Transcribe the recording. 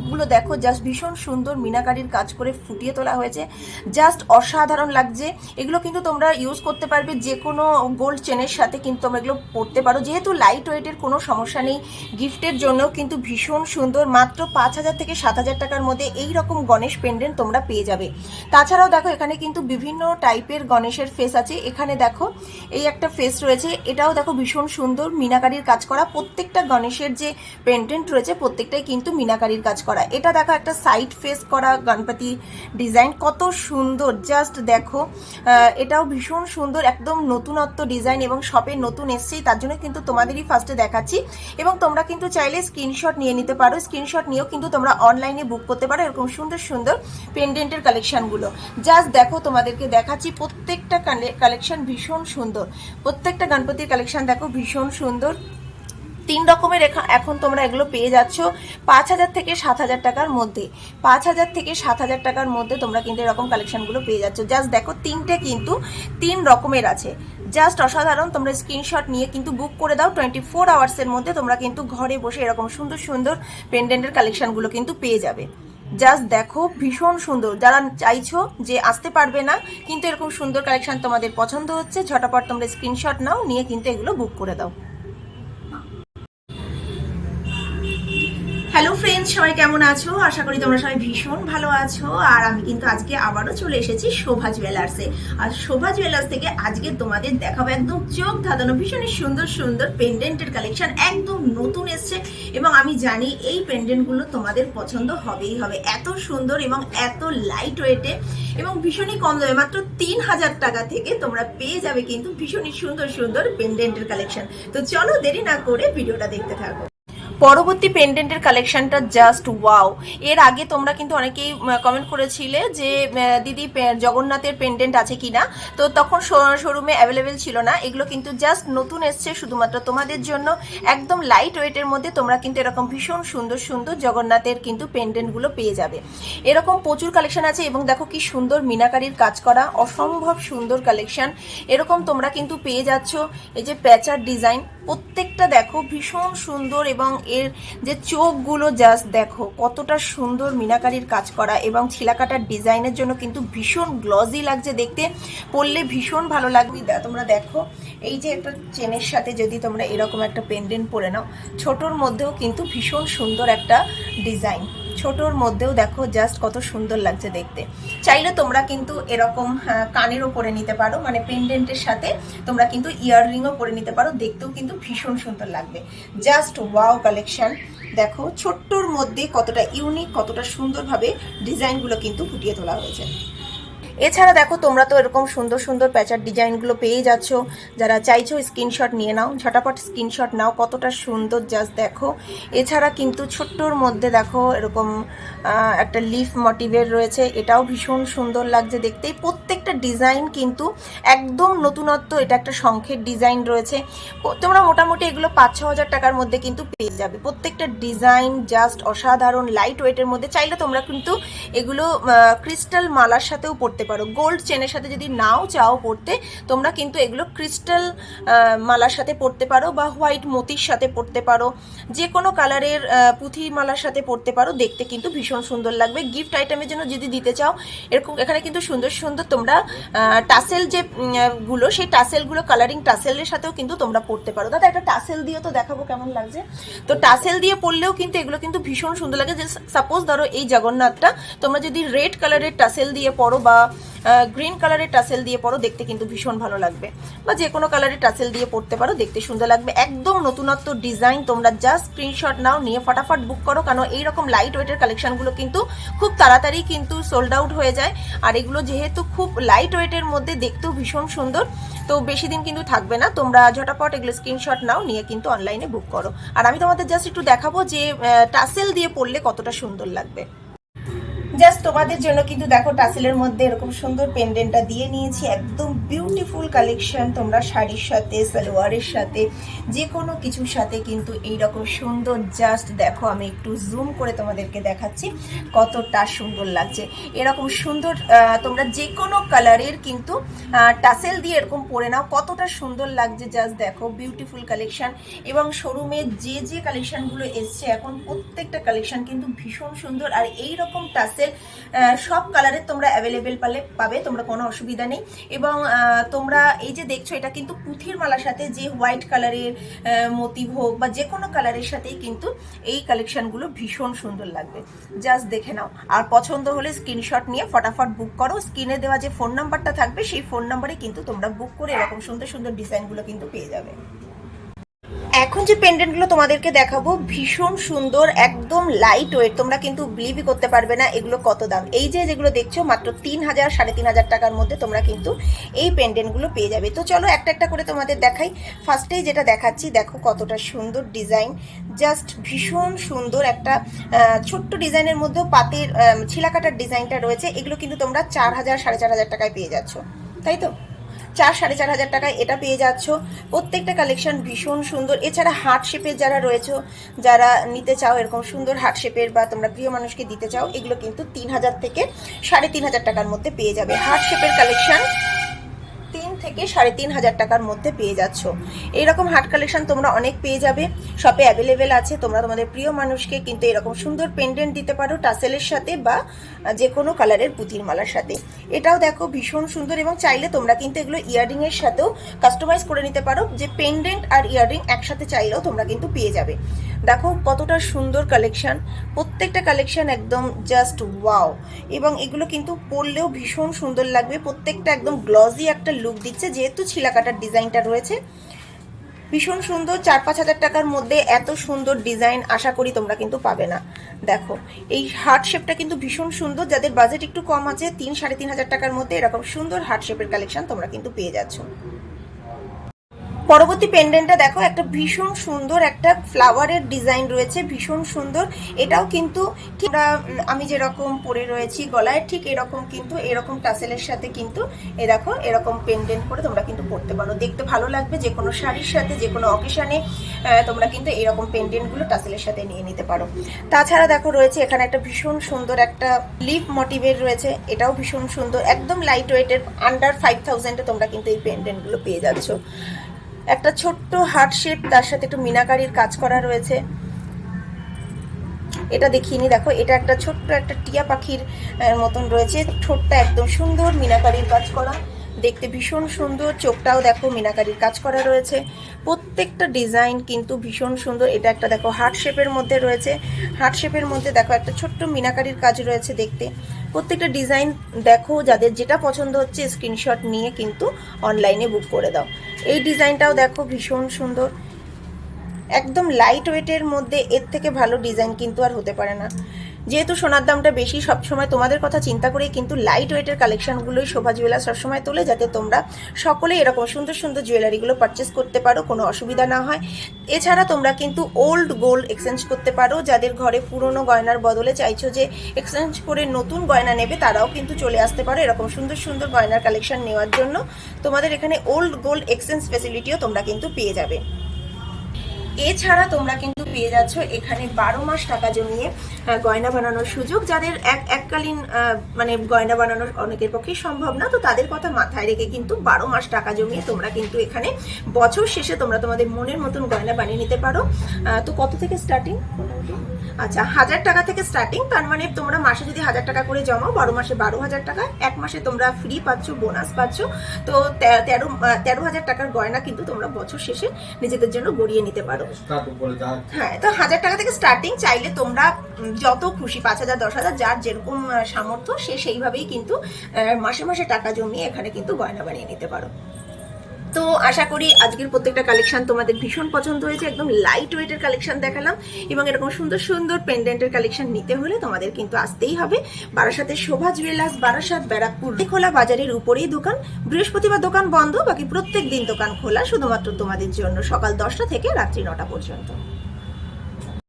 চোখগুলো দেখো জাস্ট ভীষণ সুন্দর মিনাকারির কাজ করে ফুটিয়ে তোলা হয়েছে। জাস্ট অসাধারণ লাগছে। এগুলো কিন্তু তোমরা ইউজ করতে পারবে যে কোনো গোল্ড চেনের সাথে কিন্তু তোমরা এগুলো পরতে পারো। যেহেতু লাইট ওয়েটের কোনো সমস্যা নেই গিফটের জন্য কিন্তু ভীষণ সুন্দর, মাত্র পাঁচ হাজার থেকে সাত হাজার টাকার মধ্যে এই রকম গণেশ পেন্ডেন্ট তোমরা পেয়ে যাবে। তাছাড়াও দেখো, এখানে কিন্তু বিভিন্ন টাইপের গণেশের ফেস আছে। এখানে দেখো, এই একটা ফেস রয়েছে। এটাও দেখো ভীষণ সুন্দর মিনাকারির কাজ করা। প্রত্যেকটা গণেশের যে পেন্ডেন্ট রয়েছে, প্রত্যেকটাই কিন্তু মিনাকারির কাজ করা। এটা দেখো, একটা সাইড ফেস করা গণপতি ডিজাইন কত সুন্দর জাস্ট দেখো। এটাও ভীষণ সুন্দর, একদম নতুনত্ব ডিজাইন এবং শপে নতুন এসছেই তার জন্য কিন্তু তোমাদেরই ফার্স্টে দেখাচ্ছি। এবং তোমরা কিন্তু চাইলে স্ক্রিনশট নিয়ে নিতে পারো। স্ক্রিনশট নিয়েও কিন্তু তোমরা অনলাইনে বুক করতে পারো, এরকম সুন্দর সুন্দর পেন্ডেন্টের কালেকশনগুলো জাস্ট দেখো, তোমাদেরকে দেখাচ্ছি, প্রত্যেকটা কালেকশন ভীষণ সুন্দর। প্রত্যেকটা গণপতির কালেকশন দেখো, ভীষণ সুন্দর। তিন রকমের এখন তোমরা এগুলো পেয়ে যাচ্ছ। পাঁচ হাজার থেকে সাত হাজার টাকার মধ্যে। পাঁচ হাজার থেকে সাত হাজার টাকার মধ্যে তোমরা কিন্তু এরকম কালেকশনগুলো পেয়ে যাচ্ছ। জাস্ট দেখো, তিনটে কিন্তু তিন রকমের আছে। জাস্ট অসাধারণ, তোমরা স্ক্রিনশট নিয়ে কিন্তু বুক করে দাও। টোয়েন্টি ফোর আওয়ার্সের মধ্যে তোমরা কিন্তু ঘরে বসে এরকম সুন্দর সুন্দর পেন্ডেন্টের কালেকশনগুলো কিন্তু পেয়ে যাবে। জাস্ট দেখো, ভীষণ সুন্দর। যারা চাইছো যে আসতে পারবে না, কিন্তু এরকম সুন্দর কালেকশন তোমাদের পছন্দ হচ্ছে, ঝটাপট তোমরা স্ক্রিনশট নাও, নিয়ে কিন্তু এগুলো বুক করে দাও। হ্যালো ফ্রেন্ডস সবাই কেমন আছো? আশা করি তোমরা সবাই ভীষণ ভালো আছো। আর আমি কিন্তু আজকে আবারও চলে এসেছি শোভা জুয়েলার্সে আর শোভা জুয়েলার্স থেকে আজকে তোমাদের দেখাবো একদম চোখ ধাঁধানো ভীষণই সুন্দর সুন্দর পেন্ডেন্টের কালেকশন একদম নতুন এসছে। এবং আমি জানি এই পেন্ডেন্টগুলো তোমাদের পছন্দ হবেই হবে। এত সুন্দর এবং এত লাইট ওয়েটে এবং ভীষণই কম দামে, মাত্র তিন হাজার টাকা থেকে তোমরা পেয়ে যাবে কিন্তু ভীষণই সুন্দর সুন্দর পেন্ডেন্টের কালেকশন তো চলো দেরি না করে ভিডিওটা দেখতে থাকো। পরবর্তী পেন্ডেন্টের কালেকশনটা জাস্ট ওয়াও এর আগে তোমরা কিন্তু অনেকেই কমেন্ট করেছিলে যে দিদি জগন্নাথের পেন্ডেন্ট আছে কিনা? তো তখন শোরুমে অ্যাভেলেবেল ছিল না। এগুলো কিন্তু জাস্ট নতুন এসছে, শুধুমাত্র তোমাদের জন্য। একদম লাইট ওয়েটের মধ্যে তোমরা কিন্তু এরকম ভীষণ সুন্দর সুন্দর জগন্নাথের কিন্তু পেন্ডেন্টগুলো পেয়ে যাবে। এরকম প্রচুর কালেকশন আছে এবং দেখো কি সুন্দর মিনাকারির কাজ করা, অসম্ভব সুন্দর কালেকশন এরকম তোমরা কিন্তু পেয়ে যাচ্ছ। এই যে প্যাচার ডিজাইন, প্রত্যেকটা দেখো ভীষণ সুন্দর এবং এর যে চোখগুলো জাস্ট দেখো, কতটা সুন্দর মিনাকারির কাজ করা এবং ছিলাকাটার ডিজাইনের জন্য কিন্তু ভীষণ গ্লজি লাগছে দেখতে, পরলে ভীষণ ভালো লাগবে। তোমরা দেখো, এই যে একটা চেনের সাথে যদি তোমরা এরকম একটা পেন্ডেন্ট পরে নাও, ছোটোর মধ্যেও কিন্তু ভীষণ সুন্দর একটা ডিজাইন ছোটোর মধ্যেও দেখো জাস্ট কত সুন্দর লাগছে দেখতে। চাইলে তোমরা কিন্তু এরকম কানেরও পরে নিতে পারো মানে পেন্ডেন্টের সাথে তোমরা কিন্তু ইয়াররিংও পরে নিতে পারো, দেখতেও কিন্তু ভীষণ সুন্দর লাগবে। জাস্ট ওয়াও কালেকশন দেখো, ছোট্টর মধ্যে কতটা ইউনিক কতটা সুন্দরভাবে ডিজাইনগুলো কিন্তু ফুটিয়ে তোলা হয়েছে। এছাড়া দেখো, তোমরা তো এরকম সুন্দর সুন্দর প্যাচার ডিজাইনগুলো পেয়ে যাচ্ছ। যারা চাইছো স্ক্রিনশট নিয়ে নাও, ঝটাপট স্ক্রিনশট নাও, কতটা সুন্দর জাস্ট দেখো। এছাড়া কিন্তু ছোট্টর মধ্যে দেখো, এরকম একটা লিফ মোটিভের রয়েছে। এটাও ভীষণ সুন্দর লাগছে দেখতে। প্রত্যেকটা ডিজাইন কিন্তু একদম নতুনত্ব, এটা একটা শঙ্খের ডিজাইন রয়েছে। তোমরা মোটামুটি এগুলো পাঁচ ছ হাজার টাকার মধ্যে কিন্তু পেয়ে যাবে। প্রত্যেকটা ডিজাইন জাস্ট অসাধারণ লাইট ওয়েটের মধ্যে। চাইলে তোমরা কিন্তু এগুলো ক্রিস্টাল মালার সাথেও পড়তে পারো। গোল্ড চেনের সাথে যদি নাও চাও পড়তে, তোমরা কিন্তু এগুলো ক্রিস্টাল মালার সাথে পড়তে পারো বা হোয়াইট মতির সাথে পড়তে পারো। যে কোনো কালারের পুঁথি মালার সাথে পড়তে পারো। দেখতে কিন্তু ভীষণ সুন্দর লাগবে। গিফট আইটেমের জন্য যদি দিতে চাও, এরকম এখানে কিন্তু সুন্দর সুন্দর তোমরা টাসেল যে গুলো, সেই টাসেলগুলো কালারিং টাসেলের সাথেও কিন্তু তোমরা পড়তে পারো। দাদা, একটা টাসেল দিয়ে তো দেখাবো কেমন লাগছে। তো টাসেল দিয়ে পড়লেও কিন্তু এগুলো কিন্তু ভীষণ সুন্দর লাগে। যে সাপোজ ধরো এই জগন্নাথটা, তোমরা যদি রেড কালারের টাসেল দিয়ে পড়ো বা গ্রিন কালারের টাসেল দিয়ে পড়ো দেখতে কিন্তু ভীষণ ভালো লাগবে। বা যে কোনো কালারের টাসেল দিয়ে পড়তে পারো, দেখতে সুন্দর লাগবে। একদম নতুনত্ব ডিজাইন তোমরা জাস্ট স্ক্রিনশট নাও, নিয়ে ফটাফট বুক করো, কারণ এইরকম লাইট ওয়েটের কালেকশনগুলো কিন্তু খুব তাড়াতাড়ি কিন্তু সোল্ড আউট হয়ে যায়। আর এগুলো যেহেতু খুব লাইট ওয়েটের মধ্যে দেখতেও ভীষণ সুন্দর, তো বেশি দিন কিন্তু থাকবে না। তোমরা ঝটাপট এগুলো স্ক্রিনশট নাও, নিয়ে কিন্তু অনলাইনে বুক করো। আর আমি তোমাদের জাস্ট একটু দেখাবো যে টাসেল দিয়ে পড়লে কতটা সুন্দর লাগবে। জাস্ট তোমাদের জন্য কিন্তু দেখো টাসেলের মধ্যে এরকম সুন্দর পেন্ডেন্টটা দিয়ে নিয়েছি একদম বিউটিফুল কালেকশন তোমরা শাড়ির সাথে, সালোয়ারের সাথে যে কোনো কিছুর সাথে কিন্তু এই রকম সুন্দর জাস্ট দেখো, আমি একটু জুম করে তোমাদেরকে দেখাচ্ছি কতটা সুন্দর লাগছে। এরকম সুন্দর তোমরা যে কোনো কালারের কিন্তু টাসেল দিয়ে এরকম পরে নাও, কতটা সুন্দর লাগছে জাস্ট দেখো বিউটিফুল কালেকশন এবং শোরুমে যে যে কালেকশনগুলো এসছে, এখন প্রত্যেকটা কালেকশন কিন্তু ভীষণ সুন্দর। আর এই রকম টাসেল সব কালারের তোমরা অ্যাভেলেবেল পালে, পাবে, তোমরা কোনো অসুবিধা নেই। এবং তোমরা এই যে দেখছ, এটা কিন্তু পুঁথির মালার সাথে যে হোয়াইট কালারের মোটিভ হোক বা যে কোনো কালারের সাথেই কিন্তু এই কালেকশনগুলো ভীষণ সুন্দর লাগবে। জাস্ট দেখে নাও। আর পছন্দ হলে স্ক্রিনশট নিয়ে ফটাফট বুক করো। স্ক্রিনে দেওয়া যে ফোন নাম্বারটা থাকবে, সেই ফোন নাম্বারে কিন্তু তোমরা বুক করে এরকম সুন্দর সুন্দর ডিজাইনগুলো কিন্তু পেয়ে যাবে। এখন যে পেন্ডেন্টগুলো তোমাদেরকে দেখাবো, ভীষণ সুন্দর, একদম লাইট ওয়েট তোমরা কিন্তু বিলিভই করতে পারবে না এগুলো কত দাম। এই যে যেগুলো দেখছ, মাত্র তিন হাজার সাড়ে তিন হাজার টাকার মধ্যে তোমরা কিন্তু এই পেন্ডেন্টগুলো পেয়ে যাবে। তো চলো একটা একটা করে তোমাদের দেখাই। ফার্স্টেই যেটা দেখাচ্ছি, দেখো কতটা সুন্দর ডিজাইন জাস্ট ভীষণ সুন্দর একটা ছোট্ট ডিজাইনের মধ্যেও পাতের ছিলাকাটার ডিজাইনটা রয়েছে। এগুলো কিন্তু তোমরা চার হাজার সাড়ে চার হাজার টাকায় পেয়ে যাচ্ছ। তাই তো? চার, সাড়ে চার হাজার টাকায় এটা পেয়ে যাচ্ছ। প্রত্যেকটা কালেকশন ভীষণ সুন্দর। এছাড়া হার্ট শেপের যারা রয়েছে, যারা নিতে চাও এরকম সুন্দর হার্ট শেপের বা তোমরা প্রিয় মানুষকে দিতে চাও, এগুলো কিন্তু তিন হাজার থেকে সাড়ে তিন হাজার টাকার মধ্যে পেয়ে যাবে। হার্ট শেপের কালেকশন থেকে সাড়ে তিন হাজার টাকার মধ্যে পেয়ে যাচ্ছ। এইরকম হার্ট কালেকশন তোমরা অনেক পেয়ে যাবে। শপে অ্যাভেলেবেল আছে, তোমরা তোমাদের প্রিয় মানুষকে কিন্তু এরকম সুন্দর পেন্ডেন্ট দিতে পারো টাসেলের সাথে বা যে কোনো কালারের পুঁতির মালার সাথে। এটাও দেখো ভীষণ সুন্দর এবং চাইলে তোমরা কিন্তু এগুলো ইয়াররিং এর সাথেও কাস্টমাইজ করে নিতে পারো। যে পেন্ডেন্ট আর ইয়াররিং একসাথে চাইলেও তোমরা কিন্তু পেয়ে যাবে। দেখো কতটা সুন্দর কালেকশন প্রত্যেকটা কালেকশন একদম জাস্ট ওয়াও এবং এগুলো কিন্তু পরলেও ভীষণ সুন্দর লাগবে। প্রত্যেকটা একদম গ্লজি একটা লুক দিচ্ছে। যেহেতু ছিলাকাটার ডিজাইনটা রয়েছে। ভীষণ সুন্দর, চার পাঁচ হাজার টাকার মধ্যে এত সুন্দর ডিজাইন আশা করি তোমরা কিন্তু পাবে না। দেখো, এই হার্ট শেপটা কিন্তু ভীষণ সুন্দর। যাদের বাজেট একটু কম আছে, তিন, সাড়ে তিন হাজার টাকার মধ্যে এরকম সুন্দর হার্ট শেপের কালেকশন তোমরা কিন্তু পেয়ে যাচ্ছ। পরবর্তী পেন্ডেন্টটা দেখো, একটা ভীষণ সুন্দর একটা ফ্লাওয়ারের ডিজাইন রয়েছে, ভীষণ সুন্দর। এটাও কিন্তু আমি যেরকম পরে রয়েছি গলায়, ঠিক এরকম কিন্তু, এরকম টাসেলের সাথে কিন্তু, এ দেখো, এরকম পেন্ডেন্ট করে তোমরা কিন্তু পরতে পারো। দেখতে ভালো লাগবে, যে কোনো শাড়ির সাথে, যে কোনো অকেশানে তোমরা কিন্তু এরকম পেন্ডেন্টগুলো টাসেলের সাথে নিয়ে নিতে পারো। তাছাড়া দেখো, রয়েছে এখানে একটা ভীষণ সুন্দর একটা লিপ মোটিভের রয়েছে, এটাও ভীষণ সুন্দর, একদম লাইট ওয়েটের আন্ডার ফাইভ থাউজেন্ডে তোমরা কিন্তু এই পেন্ডেন্টগুলো পেয়ে যাচ্ছ। একটা ছোট্ট হার্ট শেপ, তার সাথে একটু মিনাকারির কাজ করা রয়েছে। এটা দেখিনি দেখো, এটা একটা ছোট্ট একটা টিয়া পাখির মতন রয়েছে। ঠোঁটটা একদম সুন্দর, মিনাকারির কাজ করা। দেখতে ভীষণ সুন্দর, চোখটাও দেখো মিনাকারির কাজ করা রয়েছে। প্রত্যেকটা ডিজাইন কিন্তু ভীষণ সুন্দর। এটা একটা দেখো হার্ট শেপের মধ্যে রয়েছে। হার্ট শেপের মধ্যে দেখো একটা ছোট্ট মিনাকারির কাজ রয়েছে দেখতে। প্রত্যেকটা ডিজাইন দেখো, যাদের যেটা পছন্দ হচ্ছে স্ক্রিনশট নিয়ে কিন্তু অনলাইনে বুক করে দাও। এই ডিজাইনটাও দেখো ভীষণ সুন্দর। একদম লাইট ওয়েটের মধ্যে এর থেকে ভালো ডিজাইন কিন্তু আর হতে পারে না। যেহেতু সোনার দামটা বেশি, সবসময় তোমাদের কথা চিন্তা করেই কিন্তু লাইট ওয়েটের কালেকশনগুলোই শোভা জুয়েলার সবসময় তোলে, যাতে তোমরা সকলে এরকম সুন্দর সুন্দর জুয়েলারিগুলো পারচেস করতে পারো, কোনো অসুবিধা না হয়। এছাড়া তোমরা কিন্তু ওল্ড গোল্ড এক্সচেঞ্জ করতে পারো, যাদের ঘরে পুরনো গয়নার বদলে চাইছো যে এক্সচেঞ্জ করে নতুন গয়না নেবে, তারাও কিন্তু চলে আসতে পারো এরকম সুন্দর সুন্দর গয়নার কালেকশন নেওয়ার জন্য। তোমাদের এখানে ওল্ড গোল্ড এক্সচেঞ্জ ফেসিলিটিও তোমরা কিন্তু পেয়ে যাবে। এছাড়া তোমরা কিন্তু পেয়ে যাচ্ছ এখানে বারো মাস টাকা জমিয়ে গয়না বানানোর সুযোগ যাদের এক এককালীন মানে গয়না বানানোর অনেকের পক্ষে সম্ভব না। তো তাদের কথা মাথায় রেখে কিন্তু বারো মাস টাকা জমিয়ে তোমরা কিন্তু এখানে বছর শেষে তোমরা তোমাদের মনের মতন গয়না বানিয়ে নিতে পারো। তো কত থেকে স্টার্টিং আচ্ছা হাজার টাকা থেকে স্টার্টিং তার মানে তোমরা মাসে যদি হাজার টাকা করে জমাও বারো মাসে বারো হাজার টাকা এক মাসে তোমরা ফ্রি পাচ্ছ বোনাস পাচ্ছ। তো তেরো তেরো হাজার টাকার গয়না কিন্তু তোমরা বছর শেষে নিজেদের জন্য গড়িয়ে নিতে পারো। হ্যাঁ তো হাজার টাকা থেকে স্টার্টিং চাইলে তোমরা যত খুশি, পাঁচ হাজার, দশ হাজার, যার যেরকম সামর্থ্য, সে সেইভাবেই কিন্তু মাসে মাসে টাকা জমিয়ে এখানে কিন্তু গয়না বানিয়ে নিতে পারো। তো আশা করি আজকের প্রত্যেকটা কালেকশন তোমাদের ভীষণ পছন্দ হয়েছে, একদম লাইট ওয়েটের কালেকশন দেখালাম এবং এরকম সুন্দর সুন্দর পেন্ডেন্টের কালেকশন নিতে হলে তোমাদের কিন্তু আসতেই হবে। বারাসাতের শোভা জুয়েলার্স বারাসাত ব্যারাকপুর খোলা বাজারের উপরেই দোকান। বৃহস্পতিবার দোকান বন্ধ, বাকি প্রত্যেক দিন দোকান খোলা, শুধুমাত্র তোমাদের জন্য সকাল দশটা থেকে রাত্রি নটা পর্যন্ত।